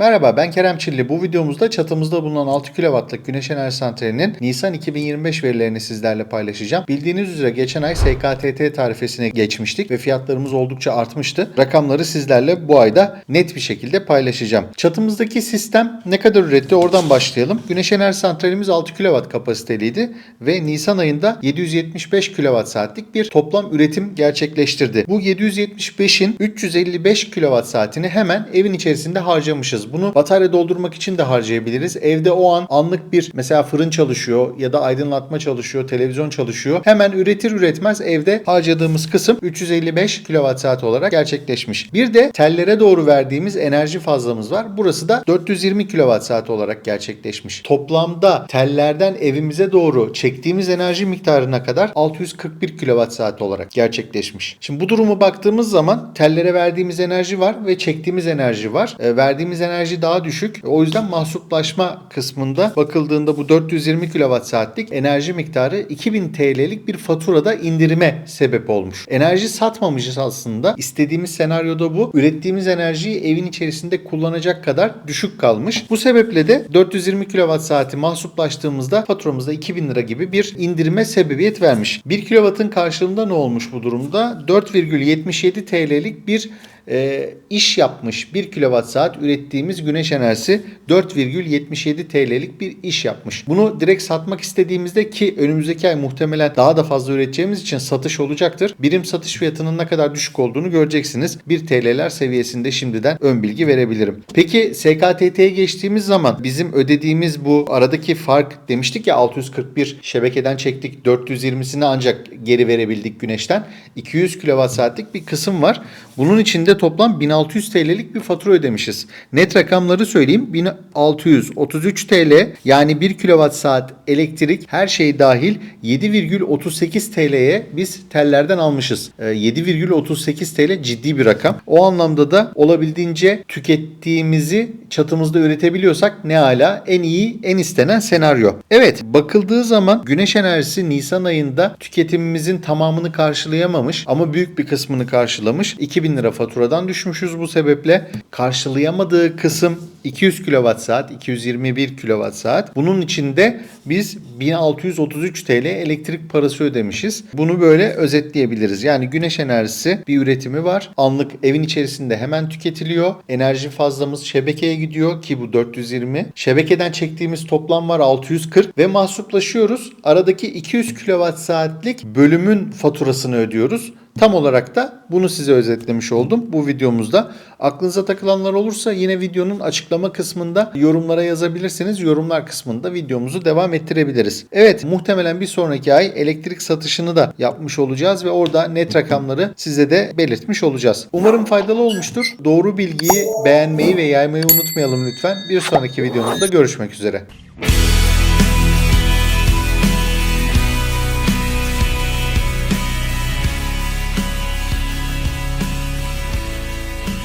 Merhaba ben Kerem Çilli. Bu videomuzda çatımızda bulunan 6 kW'lık güneş enerji santralinin Nisan 2025 verilerini sizlerle paylaşacağım. Bildiğiniz üzere geçen ay SKTT tarifesine geçmiştik ve fiyatlarımız oldukça artmıştı. Rakamları sizlerle bu ayda net bir şekilde paylaşacağım. Çatımızdaki sistem ne kadar üretti oradan başlayalım. Güneş enerji santralimiz 6 kW kapasiteliydi ve Nisan ayında 775 kWh saatlik bir toplam üretim gerçekleştirdi. Bu 775'in 355 kWh saatini hemen evin içerisinde harcamışız. Bunu batarya doldurmak için de harcayabiliriz. Evde o an anlık bir mesela fırın çalışıyor ya da aydınlatma çalışıyor, televizyon çalışıyor. Hemen üretir üretmez evde harcadığımız kısım 355 kWh olarak gerçekleşmiş. Bir de tellere doğru verdiğimiz enerji fazlamız var. Burası da 420 kWh olarak gerçekleşmiş. Toplamda tellerden evimize doğru çektiğimiz enerji miktarına kadar 641 kWh olarak gerçekleşmiş. Şimdi bu durumu baktığımız zaman tellere verdiğimiz enerji var ve çektiğimiz enerji var. E, verdiğimiz enerji daha düşük. O yüzden mahsuplaşma kısmında bakıldığında bu 420 kWh saatlik enerji miktarı 2000 TL'lik bir faturada indirime sebep olmuş. Enerji satmamışız aslında. İstediğimiz senaryoda bu. Ürettiğimiz enerjiyi evin içerisinde kullanacak kadar düşük kalmış. Bu sebeple de 420 kWh mahsuplaştığımızda faturamızda 2000 lira gibi bir indirime sebebiyet vermiş. 1 kW'ın karşılığında ne olmuş bu durumda? 4,77 TL'lik bir e, iş yapmış 1 kWh saat ürettiğimiz güneş enerjisi 4,77 TL'lik bir iş yapmış. Bunu direkt satmak istediğimizde ki önümüzdeki ay muhtemelen daha da fazla üreteceğimiz için satış olacaktır. Birim satış fiyatının ne kadar düşük olduğunu göreceksiniz. 1 TL'ler seviyesinde şimdiden ön bilgi verebilirim. Peki SKTT'ye geçtiğimiz zaman bizim ödediğimiz bu aradaki fark demiştik ya 641 şebekeden çektik 420'sini ancak geri verebildik güneşten. 200 kWh saatlik bir kısım var. Bunun içinde toplam 1600 TL'lik bir fatura ödemişiz. Net rakamları söyleyeyim. 1633 TL yani 1 kWh saat elektrik her şey dahil 7,38 TL'ye biz tellerden almışız. Ee, 7,38 TL ciddi bir rakam. O anlamda da olabildiğince tükettiğimizi çatımızda üretebiliyorsak ne ala en iyi en istenen senaryo. Evet bakıldığı zaman güneş enerjisi Nisan ayında tüketimimizin tamamını karşılayamamış ama büyük bir kısmını karşılamış. 2000 lira faturadan düşmüşüz bu sebeple. Karşılayamadığı kısım 200 kWh saat, 221 kWh. Bunun içinde biz 1633 TL elektrik parası ödemişiz. Bunu böyle özetleyebiliriz. Yani güneş enerjisi bir üretimi var. Anlık evin içerisinde hemen tüketiliyor. Enerji fazlamız şebekeye gidiyor ki bu 420. Şebekeden çektiğimiz toplam var 640 ve mahsuplaşıyoruz. Aradaki 200 kWh saatlik bölümün faturasını ödüyoruz. Tam olarak da bunu size özetlemiş oldum bu videomuzda. Aklınıza takılanlar olursa yine videonun açıklama kısmında yorumlara yazabilirsiniz. Yorumlar kısmında videomuzu devam ettirebiliriz. Evet muhtemelen bir sonraki ay elektrik satışını da yapmış olacağız ve orada net rakamları size de belirtmiş olacağız. Umarım faydalı olmuştur. Doğru bilgiyi beğenmeyi ve yaymayı unutmayalım lütfen. Bir sonraki videomuzda görüşmek üzere.